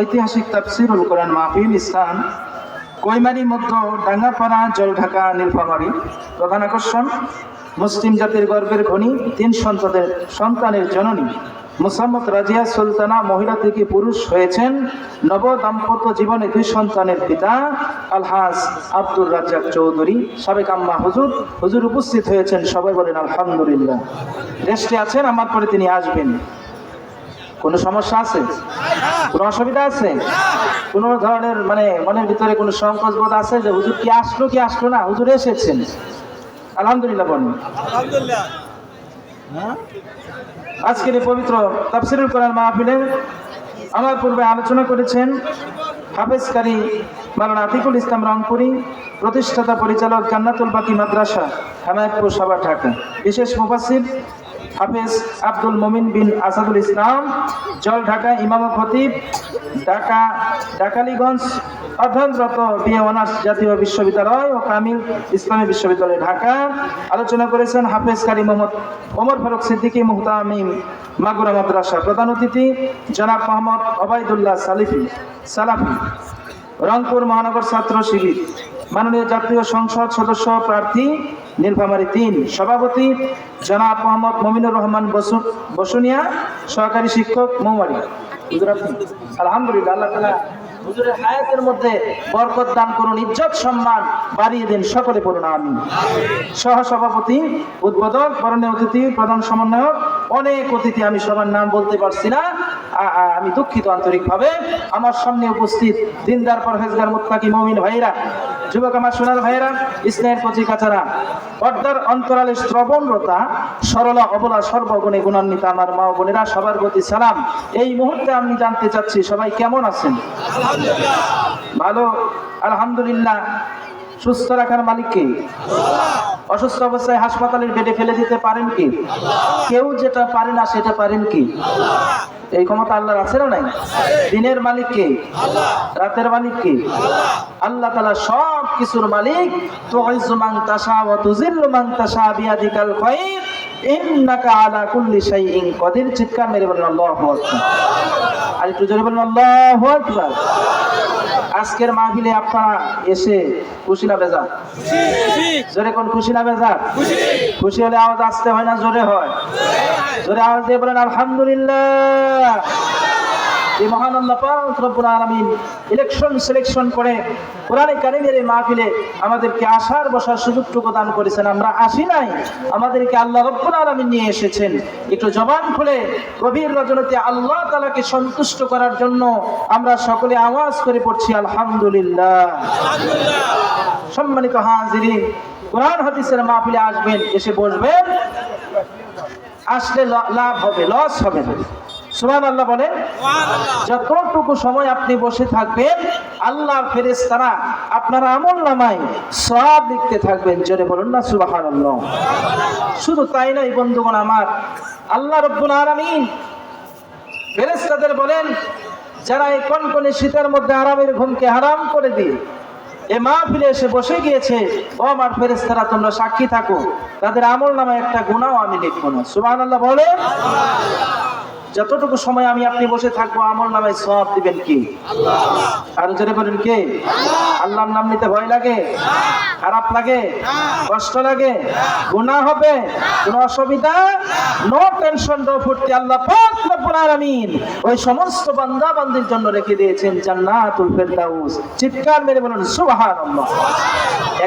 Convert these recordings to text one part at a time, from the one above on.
ঐতিহাসিক তাফসিরুল কোরআন মাহফিল ইসলাম কৈমারি মধ্য ডাঙ্গাপাড়া, জলঢাকা, নীলফামারী। প্রধান আকর্ষণ, মুসলিম জাতির গর্বের খনি তিন সন্তানের সন্তানের জননী। মুসাম্মদ রাজিয়া সুলতানা মহিলা থেকে পুরুষ হয়েছেন। নব দাম্পত্য জীবনে দুই সন্তানের পিতা, আলহাজ আব্দুর রাজ্জাক চৌধুরী। সাবেক আম্মা হুজুর হুজুর উপস্থিত হয়েছেন, সবাই বলেন আলহামদুলিল্লাহ। দেশটি আছেন, আমার পরে তিনি আসবেন। কোনো সমস্যা আছে? কোনো অসুবিধা আছে? কোনো ধরনের মানে মনের ভিতরে কোনো সংকোচ বোধ আছে যে হুজুর কি আসলো কি আসলো না? হুজুর এসেছেন। আলহামদুলিল্লাহ বলুন। হ্যাঁ? আজকের এই পবিত্র তাফসিরুল কোরআন মাহফিলে আমার পূর্বে আলোচনা করেছেন হাফেজকারী মালানা আতিকুল ইসলাম রংপুরি, প্রতিষ্ঠাতা পরিচালক জান্নাতুল বাকি মাদ্রাসা হেমায়তপুর সভা ঢাকা। বিশেষ মুফাসির হাফেজ আব্দুল মমিন বিন আসাদুল ইসলাম, জল ঢাকা ইমাম খতিব, ঢাকা ডাকালিগঞ্জ অধ্যয়নরত বিএ অনার্স জাতীয় বিশ্ববিদ্যালয় ও কামিল ইসলামী বিশ্ববিদ্যালয়, ঢাকা। আলোচনা করেছেন হাফেজ কারি মোহাম্মদ ওমর ফারুক সিদ্দিকী মুহতামিম মাগুরা মাদ্রাসা প্রধান অতিথি জনাব মোহাম্মদ ওবায়দুল্লাহ সালিফি সালাফি, রংপুর মহানগর ছাত্র শিবির। মাননীয় জাতীয় সংসদ সদস্য প্রার্থী নীলফামারী তিন সভাপতি জনাব মোহাম্মদ মমিনুর রহমান বসু বসুনিয়া, সহকারী শিক্ষক মৌমারি। আলহামদুলিল্লাহ, আল্লাহ তালা হুজুরের হায়াতের মধ্যে বরকত দান করুন, ইজ্জত সম্মান বাড়িয়ে দিন, সকলে পড়ুন আমি সহ সভাপতি উদ্বোধক বরণীয় অতিথি, প্রধান সমন্বয়ক, অনেক অতিথি, আমি সবার নাম বলতে পারছি না আমি দুঃখিত আন্তরিকভাবে। আমার সামনে উপস্থিত দিনদার পরহেজগার মুত্তাকি মমিন ভাইরা যুবক আমার সোনার ভাইয়েরা স্নেহের প্রতি কাছারা পর্দার অন্তরালে শ্রবণরতা সরলা অবলা সর্বগুণে গুণান্বিত আমার মা বোনেরা সবার প্রতি সালাম। এই মুহূর্তে আমি জানতে চাচ্ছি সবাই কেমন আছেন? ভালো? আলহামদুলিল্লাহ। সুস্থ রাখার মালিক কে? অসুস্থ অবস্থায় হাসপাতালের বেডে ফেলে দিতে পারেন কি? কেউ যেটা পারে না সেটা পারেন কি? এই ক্ষমতা আল্লাহর আছে না নাই? দিনের মালিক কে? রাতের মালিক কে? আল্লাহ তালা সব কিছুর মালিক। তুইজ্জু মান তাশা ওয়া তুযিল্লু মান তাশা বিয়াদিকাল খায়র ইন্নাকা আলা কুল্লি শাইইন কদির? চিৎকার মেরে বলেন, আল্লাহু আকবার। আর একটু জোরে বলেন, আল্লাহু আকবার। আজকের মাহফিলে আপনারা এসে খুশি না বেজা জোরে কোন খুশি না বেজা খুশি হলে আওয়াজ আসতে হয় না, জোরে হয়। জোরে আওয়াজ দিয়ে বলেন, আলহামদুলিল্লাহ। এই মহান আল্লাহ ইলেকশন সিলেকশন করে কোরআনে কারিমের এই মাহফিলে আমাদেরকে আসার, বসার সুযোগটুকু দান করেছেন। আমরা আসি নাই, আমাদেরকে আল্লাহ রব্বুল আলামিন নিয়ে এসেছেন। একটু জবান খুলে গভীর রজনীতে আল্লাহ তাআলাকে সন্তুষ্ট করার জন্য আমরা সকলে আওয়াজ করে পড়ছি, আলহামদুলিল্লাহ। সম্মানিত হাজিরিন, কোরআন হাদিসের মাহফিলে আসবেন, এসে বসবেন। আসলে লাভ হবে, লস হবে না। সুবহান আল্লাহ বলেন যতটুকু সময় আপনি বসে থাকবেন আল্লাহ ফেরেশতারা আপনার আমল নামায় সব লিখতে থাকবেন জোরে বলুন না সুবাহান শুধু তাই নয় বন্ধুগণ আমার আল্লাহ রব্বুল আলামিন ফেরেশতাদের বলেন যারা এই কনকনে শীতের মধ্যে আরামের ঘুমকে হারাম করে দিয়ে এ মাহফিলে এসে বসে গিয়েছে ও আমার ফেরেশতারা তোমরা সাক্ষী থাকো তাদের আমল নামে একটা গুণাও আমি লিখব না। সুবহানাল্লাহ বলে যতটুকু সময় আমি আপনি বসে থাকব আমল নামে সব দিবেন কি? আরও জোরে বলেন কে? আল্লাহর নাম নিতে ভয় লাগে? খারাপ লাগে? কষ্ট লাগে? গুণা হবে? কোনো অসুবিধা? নো। টেনশন নো ফুর্তি আল্লাহ পাক রব্বুল আলামিন ওই সমস্ত বান্দা বান্দির জন্য রেখে দিয়েছেন জান্নাতুল ফেরদাউস। চিৎকার মেরে বলুন সুবহানাল্লাহ।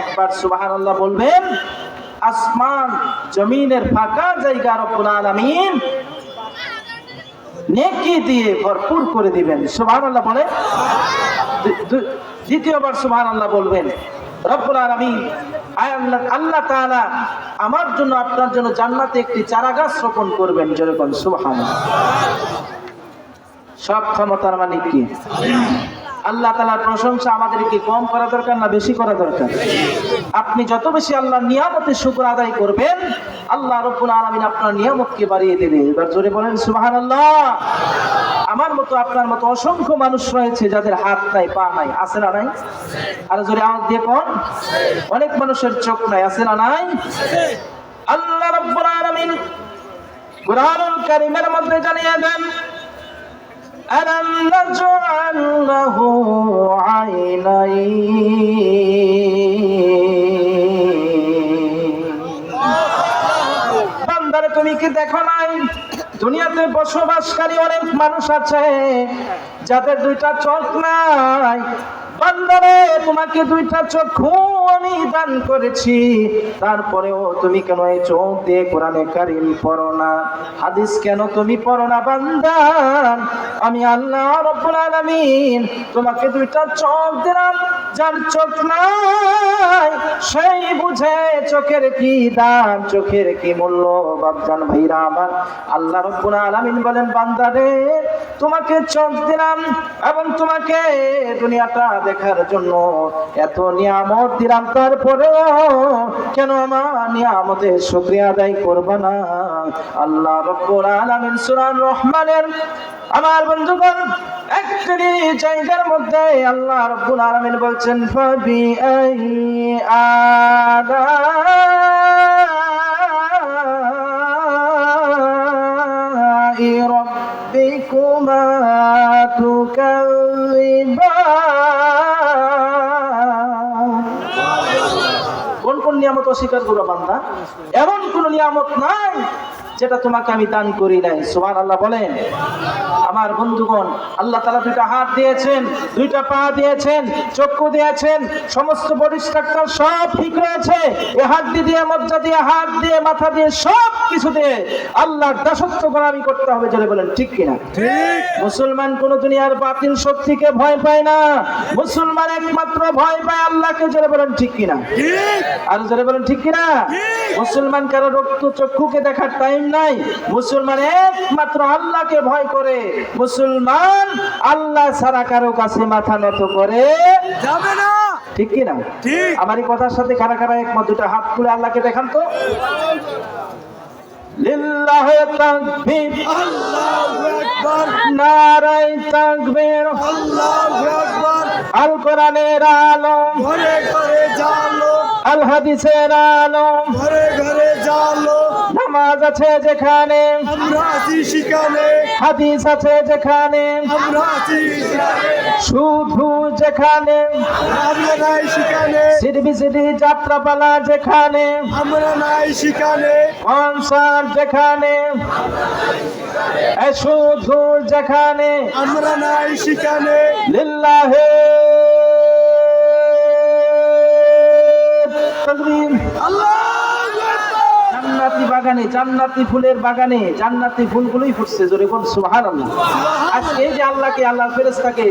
একবার সুবহানাল্লাহ বলবেন আসমান জমিনের ফাঁকা জায়গা রব্বুল আলামিন নেকি দিয়ে ভরপুর করে দিবেন। সুবহানাল্লাহ বলে দু- দু- দ্বিতীয়বার সুভান বলবেন। আল্লাহ আল্লাহ তাআলা আমার জন্য, আপনার জন্য একটি রোপণ করবেন যেরকম। সব ক্ষমতার মালিক কি? আল্লাহ তালার প্রশংসা আমাদেরকে কম করা দরকার না বেশি করা দরকার। আপনি যত বেশি আল্লাহ নিয়ামতের শুকর আদায় করবেন, আল্লাহ রব্বুল আলমিন আপনার নিয়ামতকে বাড়িয়ে দেবে। এবার জোরে বলেন সুবাহান আল্লাহ আমার মতো আপনার মতো অসংখ্য মানুষ রয়েছে যাদের হাত নাই, পা নাই, আছে না নাই? আর জোরে আওয়াজ দিয়ে কোন অনেক মানুষের চোখ নাই, আছে না নাই? আল্লাহ রব্বুল আলমিন কোরআনুল কারিমের মধ্যে জানিয়ে দেন ألم نجعل له عينين বান্দারে তুমি কি দেখো নাই দুনিয়াতে বসবাসকারী অনেক মানুষ আছে যাদের দুইটা চোখ নাই বান্দারে, তোমাকে দুইটা চক্ষু আমি দান করেছি। তারপরেও তুমি কেন এই চোখ দিয়ে কোরআনে কারিম পড়ো না? হাদিস কেন তুমি পড়ো না বান্দা? আমি আল্লাহ রব্বুল আলামিন তোমাকে দুইটা চোখ দিলাম। যার চোখ নাই, সেই বুঝে চোখের কি দাম, চোখের কি মূল্য? বাবজান ভাইরা আমার, আল্লাহ রব্বুল আলামিন বলেন বান্দারে তোমাকে চোখ দিলাম এবং তোমাকে দুনিয়াটা দেখার জন্য এত নিয়ামত দিলাম, তারপরেও কেন আমার নিয়ামতের শুকরিয়া আদায় করবে না? আল্লাহ রব্বুল আলামিন সূরা রহমানের আমার বন্ধুগণ, একটি জায়গার মধ্যে আল্লাহ রব্বুল আলামিন বলছেন ফাবি আই আলাই রব্বিকুমা তুকাল্লিবান কোন কোন নিয়ামত অস্বীকার করো বান্দা? এমন কোন নিয়ামত নাই যেটা তোমাকে আমি দান করি নাই। সুমান আল্লাহ বলেন। আমার বন্ধুগণ আল্লাহ তালা দুইটা হাত দিয়েছেন দুইটা পা দিয়েছেন চক্ষু দিয়েছেন সমস্ত বডি স্ট্রাকচার সব ঠিক রয়েছে। এ হাত দিয়ে মজ্জা দিয়ে হাত দিয়ে মাথা দিয়ে সব কিছু দিয়ে আল্লাহর দাসত্ব গোলামি করতে হবে জোরে বলেন ঠিক কিনা? মুসলমান কোন দুনিয়ার বাতিল শক্তিকে ভয় পায় না। মুসলমান একমাত্র ভয় পায় আল্লাহকে জোরে বলেন ঠিক কিনা? আর জোরে বলেন ঠিক কিনা? মুসলমান কারও রক্ত চক্ষুকে দেখার টাইম নাই। মুসলমান একমাত্র আল্লাহকে ভয় করে। মুসলমান আল্লাহ ছাড়া কারও কাছে মাথা নত করে যাবে না। ঠিক কিনা ঠিক। আমার এই কথার সাথে কারা কারা একমত? দুটো হাত তুলে আল্লাহকে দেখান তো। লিল্লাহে তাকবীর। আল্লাহু আকবার। নারাই তাকবীর। আল্লাহু আকবার। আল কোরআনের আলো। ঘরে ঘরে জালো আল হাদিসের আলো। ঘরে ঘরে জালো নামাজ আছে যেখানে? আমরা আছি সেখানে। হাদিস আছে যেখানে? আমরা আছি শুধু যেখানে? আমরা নাই সেখানে। সিডি সিডি যাত্রাপালা যেখানে? আমরা নাই সেখানে। কনসার্ট যেখানে? শুধু যেখানে? আমরা নাই সেখানে। লিল্লাহে। আল্লাহু! বাগানে জান্নাতি ফুলের বাগানে জান্নাতি ফুলগুলোই ফুটছে জোরে কোন সুবহানাল্লাহ। আজকে এই যে আল্লাহকে আল্লাহ ফেরেশতাকে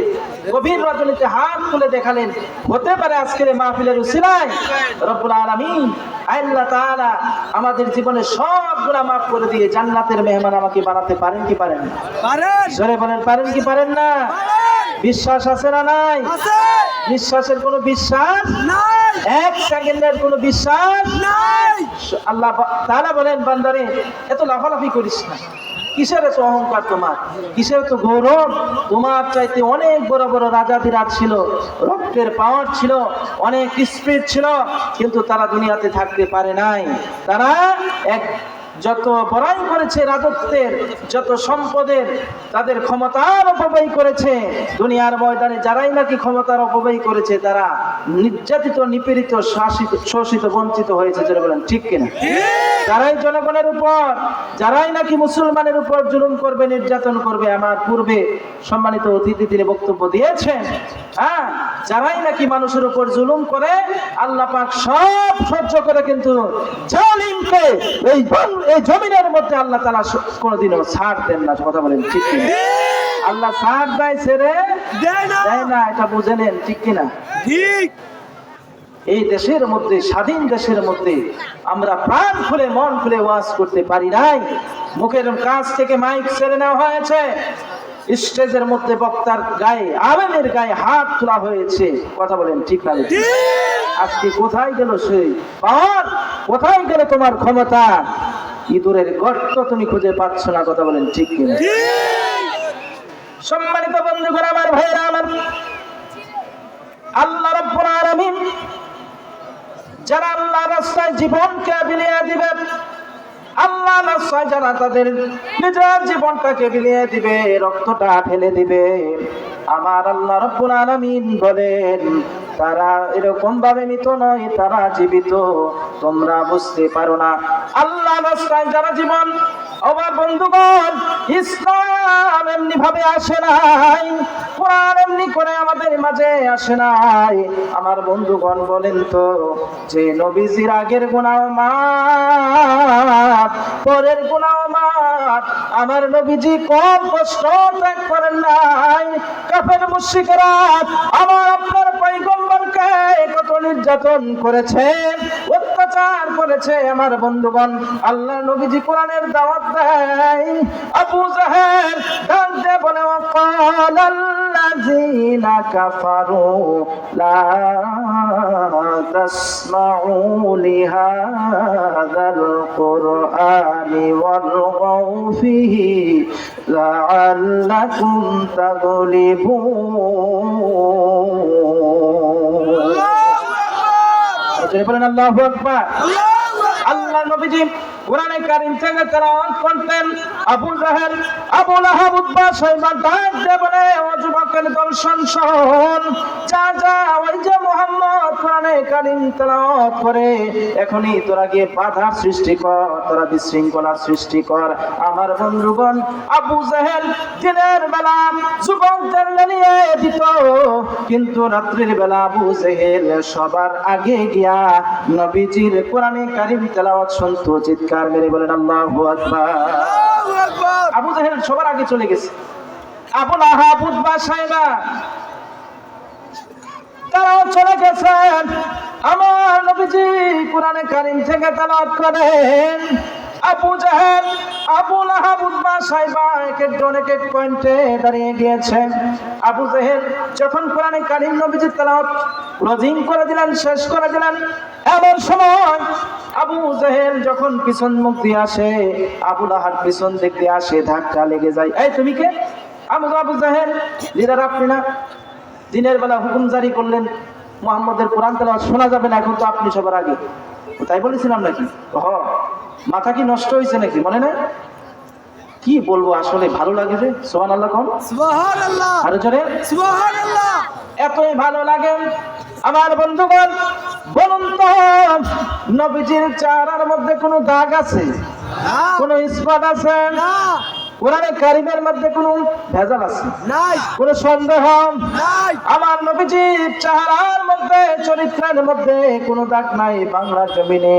গভীর রজনীতে হাত তুলে দেখালেন হতে পারে আজকের মাহফিলের উসিলায়। রব্বুল আলামিন আল্লাহ তাআলা আমাদের জীবনে সব গুনাহ মাফ করে দিয়ে জান্নাতের মেহমান আমাকে বানাতে পারেন কি পারেন? না পারেন। জোরে বলেন পারেন কি পারেন না? বিশ্বাস আছে না নাই? আছে। বিশ্বাসের কোনো বিশ্বাস নাই এক সেকেন্ডের কোনো বিশ্বাস নাই। আল্লাহ তারা বলেন বান্দারে এত লাফালাফি করিস না। কিসের এত অহংকার তোমার? কিসের তো গৌরব? তোমার চাইতে অনেক বড় বড় রাজাধিরাজ ছিল রক্তের পাওয়ার ছিল অনেক স্পিড ছিল কিন্তু তারা দুনিয়াতে থাকতে পারে নাই। তারা এক যত বড়াই করেছে রাজত্বের যত সম্পদের তাদের ক্ষমতার অপব্যয় করেছে দুনিয়ার ময়দানে যারাই নাকি ক্ষমতার অপব্যয় করেছে তারা নির্যাতিত নিপীড়িত শাসিত শোষিত বঞ্চিত হয়েছে বলেন ঠিক কিনা? যারাই জনগণের উপর যারাই নাকি মুসলমানের উপর জুলুম করবে নির্যাতন করবে আমার পূর্বে সম্মানিত অতিথি তিনি বক্তব্য দিয়েছেন হ্যাঁ যারাই নাকি মানুষের উপর জুলুম করে আল্লাহ পাক সব সহ্য করে কিন্তু জালিমকে এই বন- এই জমিনের মধ্যে আল্লাহ তালা কোনোদিনও ছাড় দেন না কথা বলেন ঠিক কিনা? আল্লাহ ছাড় দেয় ছেড়ে দেয় না। এটা বুঝে নেন ঠিক কিনা? ঠিক। এই দেশের মধ্যে স্বাধীন দেশের মধ্যে আমরা প্রাণ খুলে মন খুলে ওয়াজ করতে পারি নাই। মুখের কাছ থেকে মাইক ছেড়ে নেওয়া হয়েছে। স্টেজের মধ্যে বক্তার গায়ে আরামের গায়ে হাত তোলা হয়েছে। কথা বলেন ঠিক না আজকে কোথায় গেল সেই পাওয়ার কোথায় গেল তোমার ক্ষমতা? ইঁদুরের গর্ত তুমি খুঁজে পাচ্ছ না কথা বলেন ঠিক কিনা? সম্মানিত বন্ধুগণ আমার ভাইয়েরা আমার আল্লাহ রব্বুল আলামিন যারা আল্লাহ রাস্তায় জীবনকে বিলিয়ে দিবেন আল্লাহ রাস্তায় যারা তাদের নিজের জীবনটাকে বিলিয়ে দিবে রক্তটা ঢেলে দিবে আমার আল্লাহ রব্বুল আলামিন বলেন তারা এরকম ভাবে মৃত নয় তারা জীবিত। তোমরা বুঝতে পারো না। আল্লাহ যারা জীবন আমার বন্ধুগণ, ইসলাম এমনি ভাবে আসে নাই, কোরআন এমনি করে আমাদের মাঝে আসে নাই। আমার বন্ধুগণ বলেন তো, যে নবীজির আগের গুণাও মাপ পরের গুণাও মাপ আমার নবীজি কম কষ্ট ত্যাগ করেন নাই। কাফের মুশরিকরা আমার আপনার পয়গম্বরকে কত নির্যাতন করেছে অত্যাচার করেছে আমার বন্ধুগণ আল্লাহ নবীজি কোরআনের দাওয়াত দেয় আবু জাহেল ডাকতে বলে وقال الذين كفروا لا تسمعوا لهذا القرآن والغوا فيه لعلكم تغلبون জোরে বলেন, আল্লাহু আকবার। আল্লাহ নবীজি কোরআনে কারীম থেকে তেলাওয়াত করতেন। আবু জাহেল, আবু লাহাব উদ্বা ডাক দেবনে ও যুবকের দর্শন শোন শোন যা যা, ওই যে মুহাম্মদ কোরআনে কারীম তেলাওয়াত করে এখনই তোরা গিয়ে বাধার সৃষ্টি কর তোরা বিশৃঙ্খলার সৃষ্টি কর। আমার বন্ধুগণ আবু জাহেল দিনের বেলা যুবকদের নিয়ে দিত কিন্তু রাত্রির বেলা আবু জেহেল সবার আগে গিয়া নবীজির কোরআনে কারিম তেলাওয়াত শুনতো চিৎকার মেরে বলেন আল্লাহু আকবার। আবু জাহেল সবার আগে চলে গেছে। আবু লাহাব উতবা সাইবা তারাও চলে গেছেন। আমার নবীজি কোরআনে কারিম থেকে তেলাওয়াত করেন। আবু জাহেল, আবু লাহাব উতবা সাইবা এক একজন এক এক পয়েন্টে দাঁড়িয়ে গিয়েছেন। আবু জাহেল যখন কোরআনে কারিম নবীজি তেলাওয়াত রজিম করে দিলেন, শেষ করে দিলেন, এমন সময় আবু জাহেল যখন পিছন মুখ দিয়ে আসে, আবু লাহাব পিছন দিক দিয়ে আসে, ধাক্কা লেগে যায়। এই তুমি কে? আবু আবু জাহেল, লিডার আপনি না? দিনের বেলা হুকুম জারি করলেন মোহাম্মদের কোরআন তেলাওয়াত শোনা যাবে না এখন তো আপনি সবার আগে। তাই বলেছিলাম নাকি? হ মাথা কি নষ্ট হয়েছে নাকি? মনে নাই? কি বলব আসলে ভালো লাগে যে? সোহান আল্লাহ কন। সুবহানাল্লাহ। আরও জোরে। এতই ভালো লাগে। আমার বন্ধুগণ বলুন তো নবীজির চারার মধ্যে কোনো দাগ আছে? কোনো স্পট আছে? না। কোরআনে কারিমের মধ্যে কোনো ভেজাল আছে? নাই। কোনো সন্দেহ? নাই। আমার নবীজির চেহারার মধ্যে চরিত্রের মধ্যে কোনো দাগ নাই বাংলার জমিনে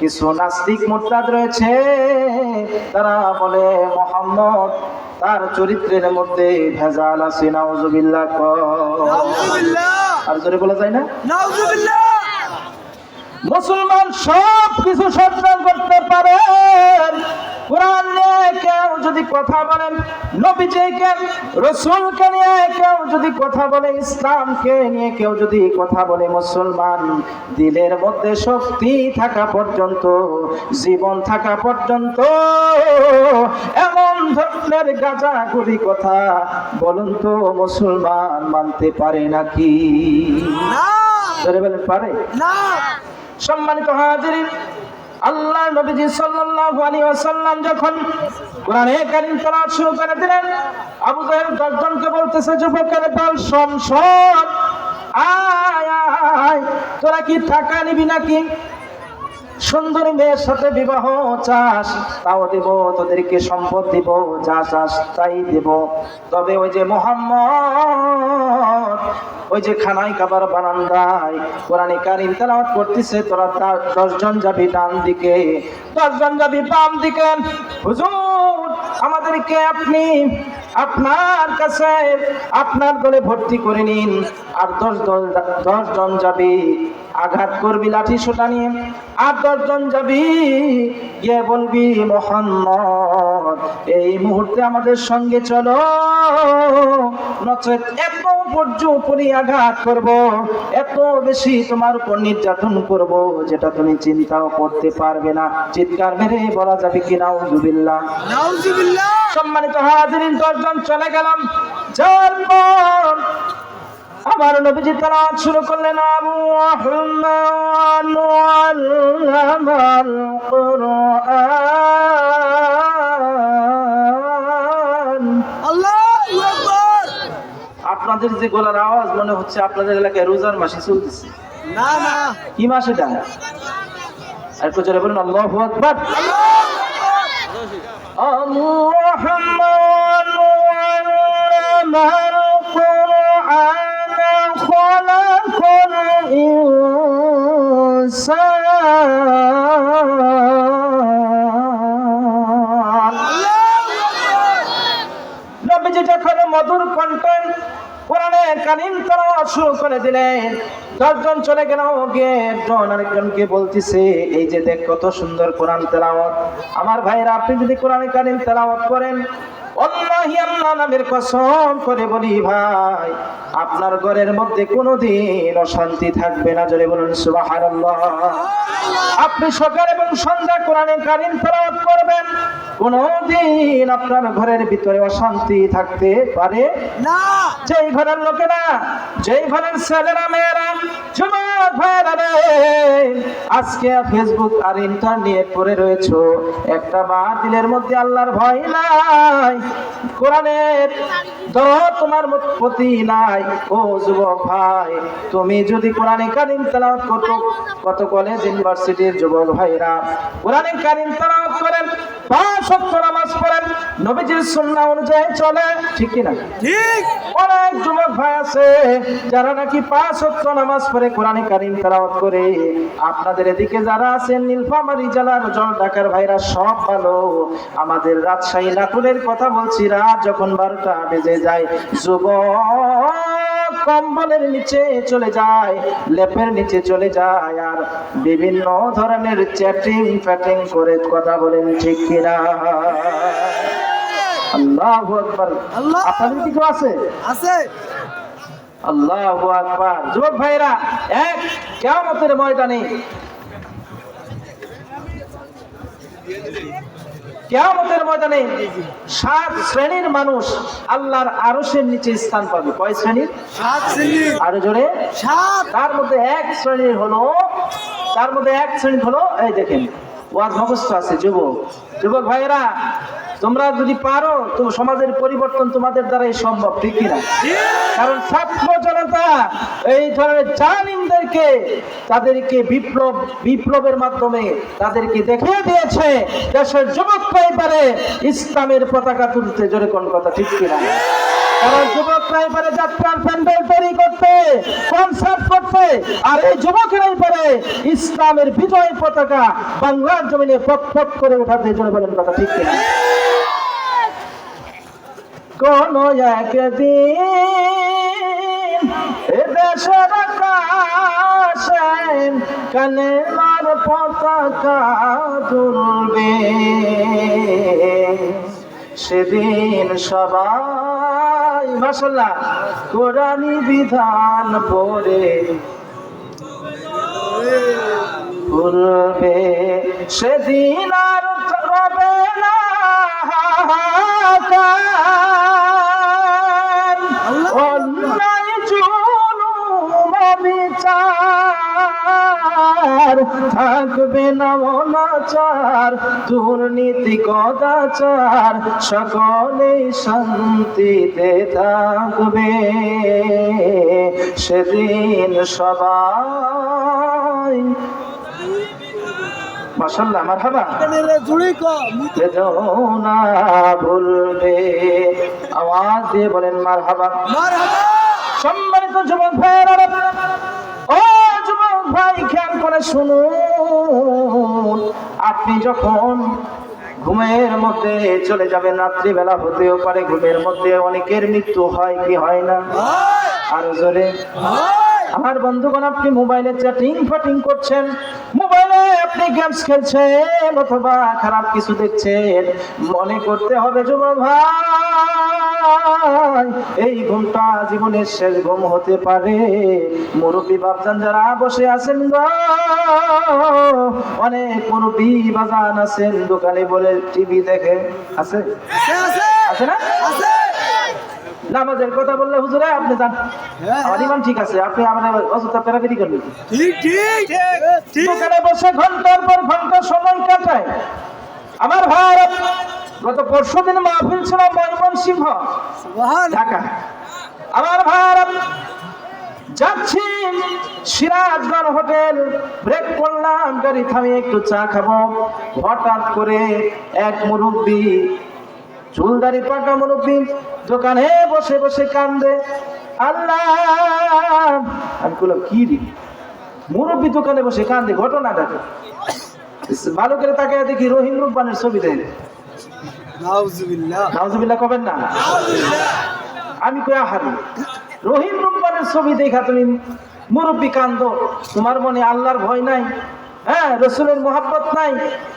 কিছু নাস্তিক মোরতাদ রয়েছে। তারা বলে মোহাম্মদ তার চরিত্রের মধ্যে ভেজাল আছে নাউজুবিল্লাহ আর জোরে বলা যায় না? নাউজুবিল্লাহ। মুসলমান সব কিছু সহ্য করতে পারে কোরআন নিয়ে কেউ যদি কথা বলেন নবীজিকে রসুলকে নিয়ে কেউ যদি কথা বলে ইসলামকে নিয়ে কেউ যদি কথা বলে মুসলমান দিলের মধ্যে শক্তি থাকা পর্যন্ত জীবন থাকা পর্যন্ত এমন ধরনের গাজাগুলি কথা বলুন তো মুসলমান মানতে পারে নাকি? না। ধরে বলেন পারে? না। সম্মানিত হাজিরিন আল্লাহ নবীজি সাল্লাল্লাহু আলাইহি ওয়াসাল্লাম যখন কোরআনে কারীম তেলাওয়াত শুরু করে দিলেন, আবু জাহেল দশজনকে বলতেছে, যুবকের শোন শোন। আয় আয়, তোরা কি টাকা নিবি নাকি? সুন্দরী মেয়ের সাথে বিবাহ চাস, তাও দেব, তোদেরকে সম্পদ দিব, যা চাস তাই দেব। তবে ওই যে মোহাম্মদ ওই যে খানায় কাবার বারান্দায় কোরআনে কারিম তেলাওয়াত করতেছে, তোরা দশ দশজন যাবি ডান দিকে, দশজন যাবি বাম দিকে। হুজুর, আমাদেরকে আপনি আপনার কাছে, আপনার দলে ভর্তি করে নিন, আর দশ দল দশ জন যাবি আঘাত করবি লাঠি সোটা নিয়ে। আর দশজন যাবি গিয়ে বলবি মোহাম্মদ এই মুহূর্তে আমাদের সঙ্গে চলো। নচেত এত পর্যুপরি আঘাত করব এত বেশি তোমার উপর নির্যাতন করব যেটা তুমি চিন্তাও করতে পারবে না। চিৎকার মেরে বলা যাবে কি নাউজুবিল্লাহ? নাউজুবিল্লাহ। সম্মানিত হাজিরিন দশজন চলে গেলাম। যার পর আমার নবীজি তারা শুরু করলেন আপনাদের যে গলার আওয়াজ মনে হচ্ছে আপনাদের এলাকায় রোজার মাসে চলতেছে। না কি মাসে এটা? আর চলে বলুন আল্লাহ আল্লাহ কারিম তেলাওয়াত শুরু করে দিলেন। দশজন চলে গেল একজন আরেকজনকে বলতেছে, এই যে দেখ কত সুন্দর কোরআন তেলাওয়াত। আমার ভাইরা আপনি যদি কোরআনে কারিম তেলাওয়াত করেন করে আপনার ঘরের মধ্যে কোনোদিন অশান্তি থাকবে না। জোরে বলুন, সুবহানাল্লাহ। আপনি সকাল এবং সন্ধ্যা কোরআনে কারিম তেলাওয়াত করবেন কোনোদিন আপনার ঘরের ভিতরে অশান্তি থাকতে পারে? না। যেই ঘরের লোকেরা যেই ঘরের ছেলেরা মেয়েরা যুবক আজকে ফেসবুক আর ইন্টারনেট পড়ে রয়েছে। একটা মধ্যে আল্লাহর ভয় নাই কোরআনের ধরো তোমার প্রতি নাই। ও যুবক ভাই তুমি যদি কোরআনে কারিম তেলাওয়াত করতো কত কলেজ ইউনিভার্সিটির যুবক ভাইরা কোরআনে কারিম তেলাওয়াত করেন পাঁচ নামাজ পড়েন নবীজির সুন্নাহ অনুযায়ী চলে ঠিক কি না ঠিক। অনেক যুবক ভাই আছে যারা নাকি পাঁচ ওয়াক্ত নামাজ পড়ে কোরআনে কারিম তেলাওয়াত করে। আপনাদের এদিকে যারা আছেন নীলফামারী জেলার জল ঢাকার ভাইরা সব ভালো। আমাদের রাজশাহী নাটুরের কথা বলছি রাত যখন বারোটা বেজে যায় যুবক কম্বলের নিচে চলে যায় লেপের নিচে চলে যায় আর বিভিন্ন ধরনের চ্যাটিং ফ্যাটিং করে কথা বলেন ঠিক কিনা? আল্লাহ আকবার। আল্লাহ। আপনাদের কি কেউ আছে? আছে। আল্লাহ আকবার। যুবক ভাইরা এক কেমতের ময়দানে কেমতের ময়দানে সাত শ্রেণির মানুষ আল্লাহর আরশের নিচে স্থান পাবে। কয় শ্রেণির সাত শ্রেণির আরও জোরে। সাত। তার মধ্যে এক শ্রেণির হলো তার মধ্যে এক শ্রেণির হলো এই দেখেন। ওয়াজ মুখস্থ আছে, যুবক। যুবক ভাইয়েরা, তোমরা যদি পারো, তো সমাজের পরিবর্তন তোমাদের দ্বারাই সম্ভব, ঠিক কিনা? কারণ ছাত্র জনতা, এই ধরনের জালিমদেরকে তাদেরকে বিপ্লব, বিপ্লবের মাধ্যমে তাদেরকে দেখিয়ে দিয়েছে দেশের যুবকরাই পারে ইসলামের পতাকা তুলতে জোরে কোন কথা, ঠিক কিনা? প্যান্ডেল তৈরি করতে কনসার্ট করতে আর এই যুবকেরাই ইসলামের বিজয় পতাকা বাংলার জমিনে পট করে উঠাতে বলেন কথা ঠিক কিনা? কোন কালেমার পতাকা তুলবে, সেদিন সবাই মাসাল্লাহ কোরআনি বিধান পড়ে। পূর্বে সেদিন আর রবে না। হাহাকার। বিচার থাকবে না অনাচার দুর্নীতি কদাচার সকলেই শান্তিতে থাকবে। সেদিন সবাই মাসাল্লাহ আমার হাবা এখানে জুড়ি কম বেদনা ভুলবে। আওয়াজ দিয়ে বলেন মার হাবা মার সম্মানিত যুবক ভাইয়েরা ভাই, খেয়াল করে শুনুন। আপনি যখন ঘুমের মধ্যে চলে যাবেন, রাত্রিবেলা হতেও পারে ঘুমের মধ্যে অনেকের মৃত্যু হয় কি হয় না? আরও জোরে। আমার বন্ধুগণ, আপনি মোবাইলে চ্যাটিং ফাটিং করছেন, মোবাইলে আপনি গেমস খেলছেন অথবা খারাপ কিছু দেখছেন, মনে করতে হবে, যুবক ভাই। এই ঘুমটা জীবনের শেষ ঘুম হতে পারে। মুরব্বী বাপজান যারা বসে আছেন গো অনেক মুরব্বী বাজান আছেন দোকানে বলে টিভি দেখে। আছে? আছে না? আছে। নামাজের কথা বললে হুজুরে আপনি যান। হ্যাঁ, আমার ইমান ঠিক আছে আপনি আমাদের অযথা পেরাপেরি করবেন ঠিক ঠিক ঠিক দোকানে বসে ঘণ্টার পর ঘণ্টা সময় কাটায়। আমার ভারত গত পরশু দিন মাহফিল ছিল ময়মনসিংহ। ঢাকা। আমার ভারত যাচ্ছি সিরাজগঞ্জ হোটেল ব্রেক করলাম গাড়ি থামিয়ে একটু চা খাব। হঠাৎ করে এক মুরব্বী চুলদারি পাকা মুরব্বী দোকানে বসে বসে কান্দে। আল্লাহ! আমি বললাম কি রে? মুরব্বী দোকানে বসে কান্দে ঘটনা দেখে ভালো করে তাকে দেখি রহিম রুব্বানের ছবি দেয়। নাউজুবিল্লাহ। কবেন না? আমি কই হারি রহিম রুম্বানের ছবি দেখা তুমি মুরব্বী কান্দ তোমার মনে আল্লাহর ভয় নাই হ্যাঁ রসুলের মোহাব্বত নাই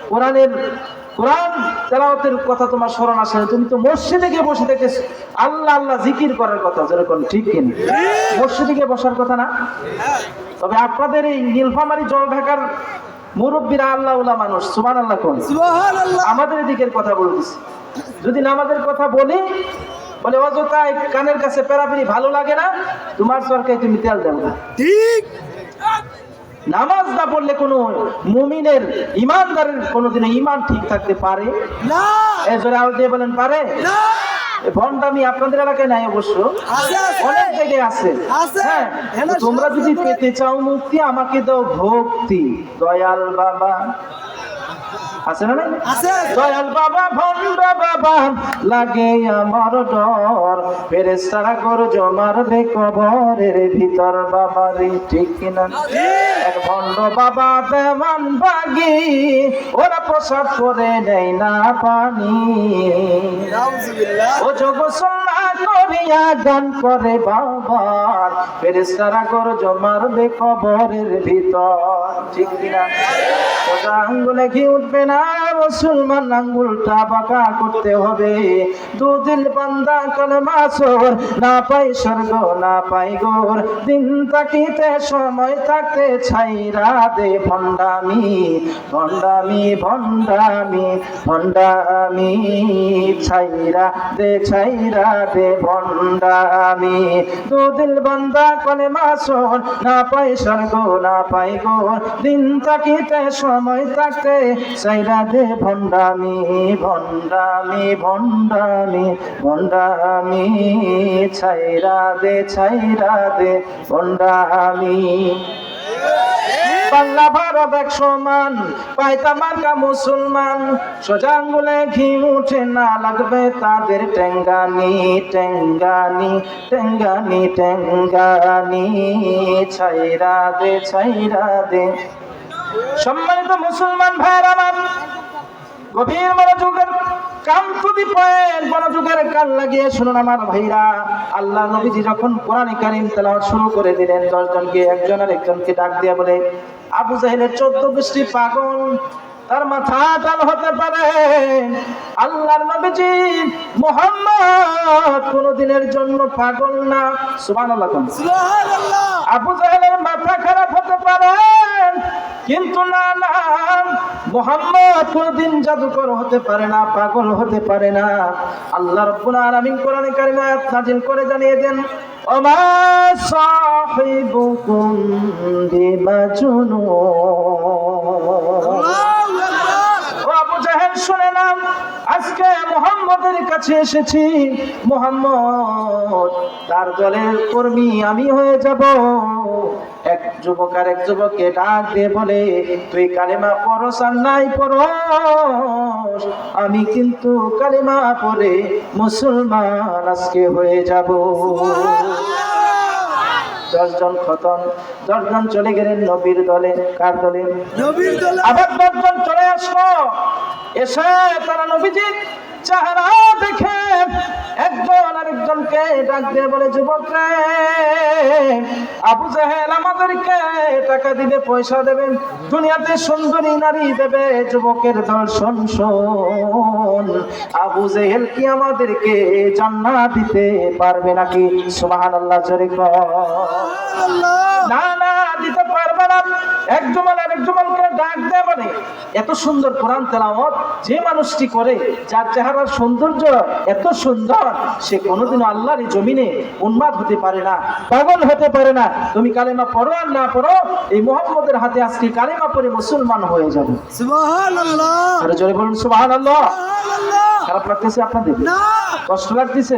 কোরআনের কোরআন তেলাওয়াতের কথা তোমার স্মরণ আসে না। তুমি তো মসজিদে গিয়ে বসে থেকে আল্লাহ আল্লাহ জিকির করার কথা যেরকম ঠিক কিনা। মসজিদে গিয়ে বসার কথা না? তবে আপনাদের এই নীলফামারি জল ঢাকার মুরব্বীরা আল্লাহ মানুষ সুমান আল্লাহ কোন আমাদের দিকের কথা বলতেছি যদি নামাজের কথা বলি বলে অযথা এই কানের কাছে পেরাপেরি ভালো লাগে না তোমার সরকার তুমি তেল দেও না। ঠিক। নামাজ না পড়লে কোনো মুমিনের ইমানদারের কোনোদিনও ইমান ঠিক থাকতে পারে? না। এ জোরে আওয়াজ দিয়ে বলেন পারে? না। আমি আপনাদের এলাকায় নাই অবশ্য। অনেক জায়গায় আছে। হ্যাঁ তোমরা যদি পেতে চাও মুক্তি আমাকে দাও ভক্তি। দয়াল বাবা। আছে না আছে। দয়াল বাবা ভণ্ড বাবা লাগে আমার ডর। ফেরেস্তারা কবরের ভিতর। ঠিক কিনা? এক ভণ্ড বাবা দেওয়ান বাগি। ওরা প্রসাদ করে নেই না পানি। ও যোগ করিয়া গান করে বাবার। কবরের ভিতর। ঠিক কিনা? সোজা আঙ্গুলে ঘি উঠবে না, মুসলমান আঙ্গুলটা বাঁকা করতে হবে। দুদিল বান্দা না পাই স্বর্গ, না পাই গোর। দিন তাকিতে সময় থাকতে ছাইরা ভণ্ডামি ভণ্ডামি ভণ্ডামি ভণ্ডামি। ছাইরা দে ছাইরা দে ভণ্ডামি দুদিল বান্দা কলে মাসর না পাই স্বর্গ, না পাই গোর দিন তাকিতে সময় থাকতে চাইরা দে ভণ্ডামি ভণ্ডামি ভণ্ডামি, ছাইরা দে ছাইরা দে, ভণ্ডামি। বাংলা ভারত এক সমান, পাইতা মার্কা মুসলমান। সোজা আঙ্গুলে ঘি উঠে না লাগবে তাদের টেঙ্গানি টেঙ্গানি টেঙ্গানি টেঙ্গানি ছাইরা দে ছাইরা দে। সম্মানিত মুসলমান ভাইয়ের আমার গভীর মনোযোগের টুবি পয়েন্ট মনোযোগের কান লাগিয়ে শুনুন আমার ভাইরা। আল্লাহ নবীজি যখন কোরআনে কারিম তেলাওয়াত শুরু করে দিলেন দশজনকে একজন আর একজনকে ডাক দিয়ে বলে আবু জাহেলের চোদ্দ গোষ্ঠী পাগল তার মাথা হতে পারে। আল্লাহর নবীজি মোহাম্মদ কোনদিনের জন্য পাগল না। সুবহানাল্লাহ সুবহানাল্লাহ। আবু জাহেলের মাথা খারাপ হতে পারে। কিন্তু না না মোহাম্মদ কোনদিন জাদুকর হতে পারে না, পাগল হতে পারে না। আল্লাহ রব্বুল আলামিন কোরআন কারিমে নাজিল করে জানিয়ে দেন, ওমা সাহিবুকুম বিমাজনুন। আল্লাহু আকবার ও আবু জাহেল শুনে আজকে মোহাম্মদের কাছে এসেছি। মোহাম্মদ, তার দলের কর্মী আমি হয়ে যাব। এক যুবক আর এক যুবককে ডাক দিয়ে বলে, তুই কালেমা পরস আর নাই পরস আমি কিন্তু কালেমা পরে মুসলমান আজকে হয়ে যাব। দশজন খতন দশজন চলে গেলেন নবীর দলে। কার দলে। আবার দশজন চলে আসলো। এসে তারা নবীজির চেহারা দেখে একজন আরেকজনকে ডাক দিয়ে বলে যুবক রে আবু জাহেল আমাদেরকে টাকা দিবে পয়সা দেবে দুনিয়াতে সুন্দরী নারী দেবে যুবকের দর্শন শোন আবু জেহেল কি আমাদেরকে জান্নাত দিতে পারবে নাকি? সুবহানাল্লাহ জোরে কর আল্লাহ না না দিতে পারবে এক জমাল আর জমালকে ডাক দেয় বলে এত সুন্দর কোরআন তেলাওয়াত যে মানুষটি করে যার চেহারার সৌন্দর্য এত সুন্দর সে কোনোদিনও আল্লাহর জমিনে উন্মাদ হতে পারে না পাগল হতে পারে না। তুমি কালেমা পড়ো আর না পড়ো এই মোহাম্মদের হাতে আজকে কালেমা পড়ে মুসলমান হয়ে যাবে। জোরে বলুন সুবহানাল্লাহ। খারাপ লাগতেছে আপনাদের? কষ্ট লাগতেছে?